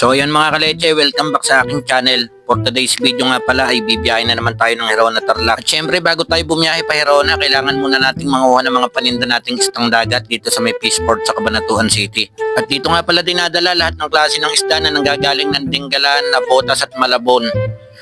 So yan mga kaleche, welcome back sa aking channel. For today's video nga pala ay bibiyahin na naman tayo ng Herona Tarlac. At syempre bago tayo bumiyahe pa Herona, kailangan muna nating manguha ng mga paninda nating istang dagat dito sa may Peaceport sa Cabanatuan City. At dito nga pala dinadala lahat ng klase ng isda na nanggagaling ng Dinggalan, Nabotas at Malabon.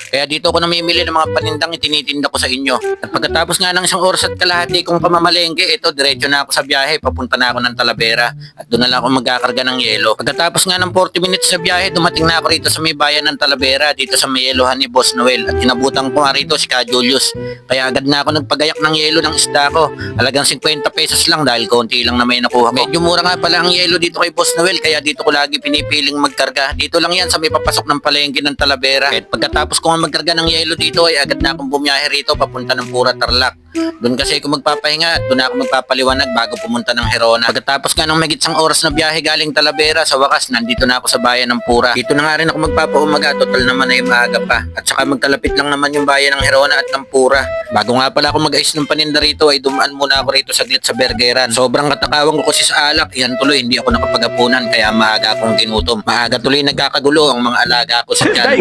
Kaya dito ako namimili ng mga panindang itinitinda ko sa inyo. At pagkatapos nga ng isang oras at kalahati kong pamamalengke, ito diretso na ako sa biyahe, papunta na ako ng Talavera at doon na lang ako magkakarga ng yelo. Pagkatapos nga ng 40 minutes sa biyahe, dumating na ako rito sa may bayan ng Talavera, dito sa may yelohan ni Boss Noel at inabutan ko nga rito si Ka Julius. Kaya agad na ako nagpagayak ng yelo ng isda ko. Halagang 50 pesos lang dahil konti lang na may nakuha ko. Medyo mura nga pala ang yelo dito kay Boss Noel kaya dito ko lagi pinipiling magkarga. Dito lang yan sa may papasok ng palengke ng Talavera. At pagkatapos ko magkarga ng yelo dito ay agad na akong bumiyahe rito papunta ng Pura Tarlac. Doon kasi ako magpapahinga at doon ako magpapaliwanag bago pumunta ng Herona. Pagkatapos nga ng magit sang oras na biyahe galing Talavera, sa wakas nandito na ako sa bayan ng Pura. Dito na nga rin ako magpapaumaga, total naman ay maaga pa. At saka magkalapit lang naman yung bayan ng Herona at ng Pura. Bago nga pala ako mag-ayos ng paninda rito ay dumaan muna ako rito saglit sa Bergeran. Sobrang katakawang ko kasi sa alak, yan tuloy hindi ako nakapagapunan kaya maaga akong ginutom. Maaga tuloy nagkakagulo ang mga alaga ko sa tiyan.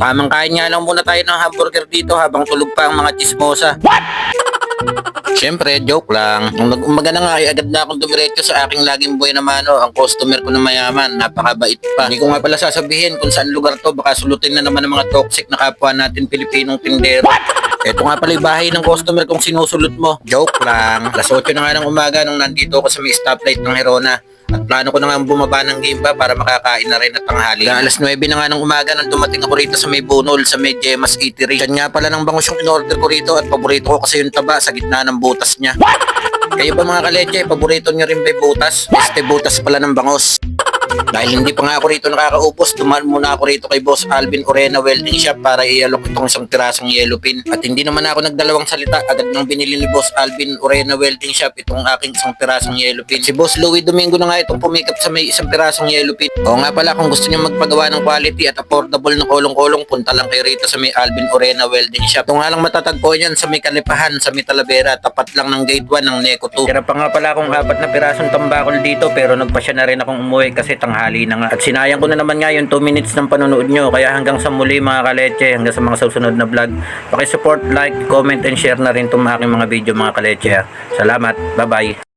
Tamang kain nga lang muna tayo ng hamburger dito habang tulog pa ang mga chismosa. What? Siyempre, joke lang. Nung nag-umaga na nga, ay agad na akong dumiretso sa aking laging buhay na mano, ang customer ko na mayaman, napakabait pa. Hindi ko nga pala sasabihin kung saan lugar to, baka sulutin na naman ng mga toxic na kapwa natin Pilipinong tindero. Ito nga pala yung bahay ng customer kong sinusulot mo. Joke lang. Alas 8 na nga ng umaga nung nandito ako sa may stoplight ng Herona. At plano ko na nga bumaba ng game pa para makakain na rin at tanghali. Kaya alas 9 na nga ng umaga nang dumating ako rito sa may bunol, sa may Gemas Eatery. Yan nga pala ng bangus yung in-order ko rito at paborito ko kasi yung taba sa gitna ng butas niya. Kayo ba mga kaleche, paborito niyo rin ba butas? Este butas pala ng bangus. Dahil hindi pa nga ako rito nakakaupos, dumaan muna ako rito kay Boss Alvin Orena Welding Shop para ialok itong isang tirasong yellow pin. At hindi naman ako nagdalawang salita, agad nang binili ni Boss Alvin Orena Welding Shop itong aking isang tirasong yellow pin. Si Boss Louie Domingo na nga itong pumikap sa may isang tirasong yellow pin. O nga pala, kung gusto niyo magpagawa ng quality at affordable na kolong-kolong, punta lang kayo rito sa may Alvin Orena Welding Shop. Ito nga lang matatagpuan yan sa may Kalipahan, sa may Talavera, tapat lang ng gate 1 ng Neco 2. Tira pa nga pala akong apat na pirasong tambakol dito pero nagpasya na rin akong umuwi kasi tanghali na nga. At sinayang ko na naman nga yung 2 minutes ng panonood nyo. Kaya hanggang sa muli mga kaleche, hanggang sa mga susunod na vlog. Pakisupport, like, comment, and share na rin itong aking mga video mga kaleche. Salamat. Bye-bye.